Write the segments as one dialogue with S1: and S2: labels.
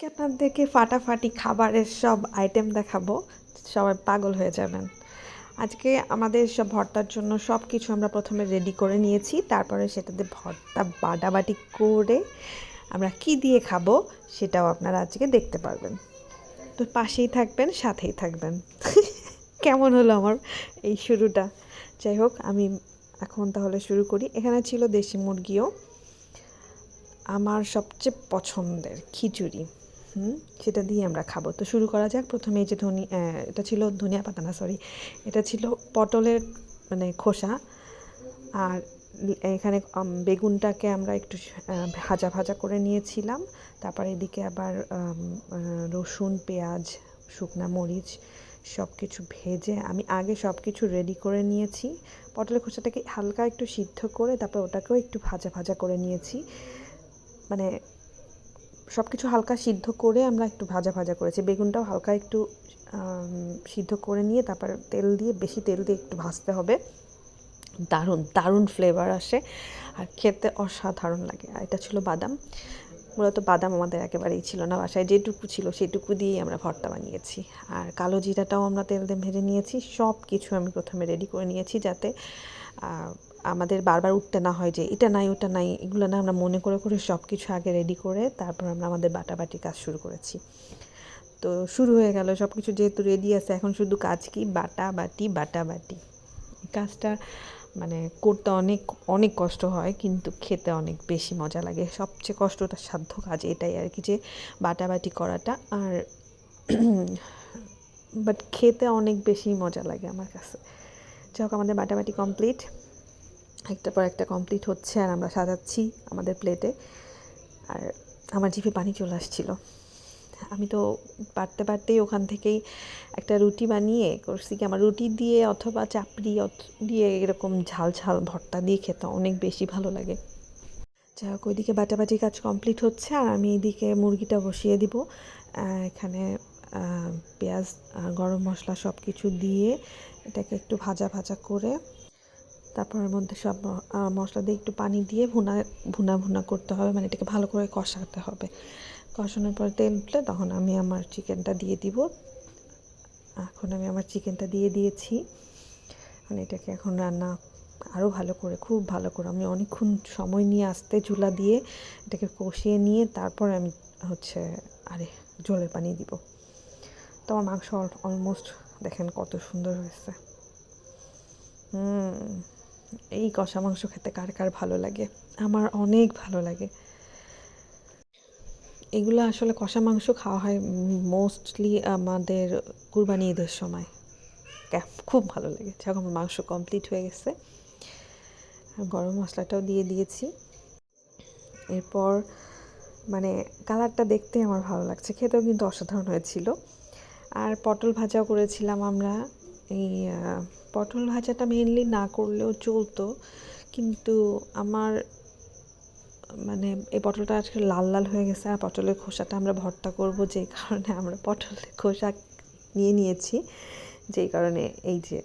S1: আজকে আপনাদেরকে ফাটাফাটি খাবারের সব আইটেম দেখাবো। সবাই পাগল হয়ে যাবেন। আজকে আমাদের সব ভর্তার জন্য সব কিছু আমরা প্রথমে রেডি করে নিয়েছি। তারপরে সেটাতে ভর্তা বাটাবাটি করে আমরা কি দিয়ে খাব সেটাও আপনারা আজকে দেখতে পারবেন। তো পাশেই থাকবেন, সাথেই থাকবেন। কেমন হলো আমার এই শুরুটা? যাই হোক, আমি এখন তাহলে শুরু করি। এখানে ছিল দেশি মুরগিও। আমার সবচেয়ে পছন্দের খিচুড়ি। হুম, সেটা দিয়ে আমরা খাব। তো শুরু করা যাক। প্রথমে এই যে ধনি এটা ছিল ধনিয়া পাতা না সরি এটা ছিল পটলের মানে খোসা। আর এখানে বেগুনটাকে আমরা একটু ভাজা ভাজা করে নিয়েছিলাম। তারপর এদিকে আবার রসুন, পেঁয়াজ, শুকনা মরিচ সব কিছু ভেজে আমি আগে সব কিছু রেডি করে নিয়েছি। পটলের খোসাটাকে হালকা একটু সিদ্ধ করে তারপর ওটাকেও একটু ভাজা ভাজা করে নিয়েছি। মানে সব কিছু হালকা সিদ্ধ করে আমরা একটু ভাজা ভাজা করেছি। বেগুনটাও হালকা একটু সিদ্ধ করে নিয়ে তারপর তেল দিয়ে, বেশি তেল দিয়ে একটু ভাজতে হবে। দারুণ দারুণ ফ্লেভার আসে। আর খেতে অসাধারণ লাগে। আর এটা ছিল বাদাম। মূলত বাদাম আমাদের একেবারেই ছিল না বাসায়। যেটুকু ছিল সেটুকু দিয়েই আমরা ভর্তা বানিয়েছি। আর কালো জিরাটাও আমরা তেল দিয়ে ভেজে নিয়েছি। সব কিছু আমি প্রথমে রেডি করে নিয়েছি যাতে আমাদের বারবার উঠতে না হয় যে এটা নাই, ওটা নাই, এগুলো না আমরা মনে করে করে সব কিছু আগে রেডি করে তারপর আমরা আমাদের বাটাবাটি কাজ শুরু করেছি। তো শুরু হয়ে গেল সব কিছু যেহেতু রেডি আছে, এখন শুধু কাজ কি? বাটা বাটি বাটা বাটি কাজটা মানে করতে অনেক অনেক কষ্ট হয়, কিন্তু খেতে অনেক বেশি মজা লাগে। সবচেয়ে কষ্টটা সাধ্য কাজ এটাই আর কি যে বাটাবাটি করাটা আর বাট খেতে অনেক বেশি মজা লাগে আমার কাছে। যাই হোক, আমাদের বাটাবাটি কমপ্লিট একটার পর একটা কমপ্লিট হচ্ছে আর আমরা সাজাচ্ছি আমাদের প্লেটে আর আমার জিভে পানি চলে আসছিল। আমি তো পারতে পারতেই ওখান থেকেই একটা রুটি বানিয়ে করছি কি, আমার রুটি দিয়ে অথবা চাপড়ি দিয়ে এরকম ঝাল ঝাল ভর্তা দিয়ে খেতে অনেক বেশি ভালো লাগে। যাই হোক, ওইদিকে বাটাবাটি কাজ কমপ্লিট হচ্ছে আর আমি এইদিকে মুরগিটা বসিয়ে দিব। এখানে পেঁয়াজ গরম মশলা সব কিছু দিয়ে এটাকে একটু ভাজা ভাজা করে তারপরের মধ্যে সব মশলা দিয়ে একটু পানি দিয়ে ভুনা ভুনা ভুনা করতে হবে। মানে এটাকে ভালো করে কষাতে হবে। কষানোর পর তেল উঠলে তখন আমি আমার চিকেনটা দিয়ে দিব। এখন আমি আমার চিকেনটা দিয়ে দিয়েছি। মানে এটাকে এখন রান্না আরও ভালো করে, খুব ভালো করে। আমি অনেকক্ষণ সময় নিয়ে আসতে ঝুলা দিয়ে এটাকে কষিয়ে নিয়ে তারপর আমি হচ্ছে আরে জলের পানি দিব। তো আমার মাংস অলমোস্ট দেখেন কত সুন্দর হয়েছে। হুম। এই কষা মাংস খেতে কার কার ভালো লাগে? আমার অনেক ভালো লাগে। এগুলো আসলে কষা মাংস খাওয়া হয় মোস্টলি আমাদের কুরবানি ঈদের সময়। খুব ভালো লাগে। যখন আমার মাংস কমপ্লিট হয়ে গেছে। গরম মশলাটাও দিয়ে দিয়েছি। এরপর মানে কালারটা দেখতে আমার ভালো লাগছে। খেতেও কিন্তু অসাধারণ হয়েছিল। আর পটল ভাজাও করেছিলাম আমরা। এই পটল ভাজাটা মেনলি না করলেও চলতো। কিন্তু আমার মানে এই পটলটা আজকে লাল লাল হয়ে গেছে আর পটলের খোসাটা আমরা ভর্তা করব যেই কারণে আমরা পটলের খোসা নিয়ে নিয়েছি, যেই কারণে এই যে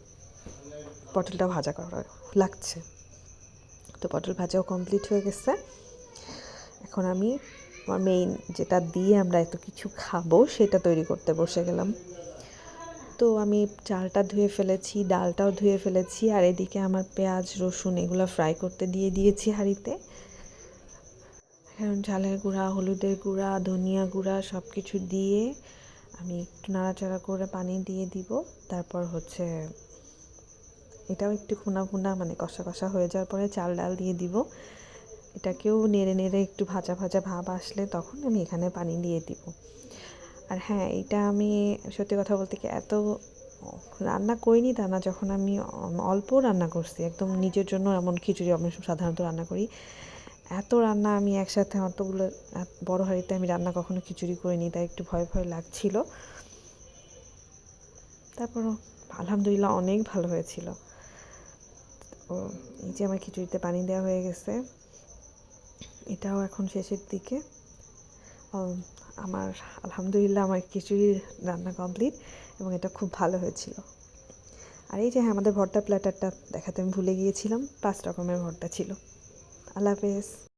S1: পটলটা ভাজা করা লাগছে। তো পটল ভাজাও কমপ্লিট হয়ে গেছে। এখন আমি, আমার মেইন যেটা দিয়ে আমরা এত কিছু খাব সেটা তৈরি করতে বসে গেলাম। তো আমি চালটা ধুয়ে ফেলেছি, ডালটাও ধুয়ে ফেলেছি, আর এদিকে আমার পেঁয়াজ, রসুন এগুলো ফ্রাই করতে দিয়ে দিয়েছি হাঁড়িতে। এখন ঝালের গুঁড়া, হলুদের গুঁড়া, ধনিয়া গুঁড়া সব কিছু দিয়ে আমি একটু নাড়াচাড়া করে পানি দিয়ে দিব। তারপর হচ্ছে এটাও একটু খুনা খুনা মানে কষা কষা হয়ে যাওয়ার পরে চাল ডাল দিয়ে দিব। এটাকেও নেড়ে নেড়ে একটু ভাজা ভাজা ভাব আসলে তখন আমি এখানে পানি দিয়ে দিব। আর হ্যাঁ এটা আমি সত্যি কথা বলতে কি এত রান্না করিনি তা না, যখন আমি অল্প রান্না করছি, একদম নিজের জন্য এমন খিচুড়ি আমি সাধারণত রান্না করি। এত রান্না আমি একসাথে অতগুলো বড় হাঁড়িতে আমি রান্না কখনো খিচুড়ি করিনি, তাই একটু ভয় ভয় লাগছিল। তারপরও আলহামদুলিল্লাহ অনেক ভালো হয়েছিল। ও, এই যে আমার খিচুড়িতে পানি দেওয়া হয়ে গেছে, এটাও এখন শেষের দিকে। আমার, আলহামদুলিল্লাহ আমার খিচুড়ি রান্না কমপ্লিট এবং এটা খুব ভালো হয়েছিল। আর এই যে হ্যাঁ আমাদের ভর্তা প্ল্যাটারটা দেখাতে আমি ভুলে গিয়েছিলাম, পাঁচ রকমের ভর্তা ছিল। আল্লাহ হাফেজ।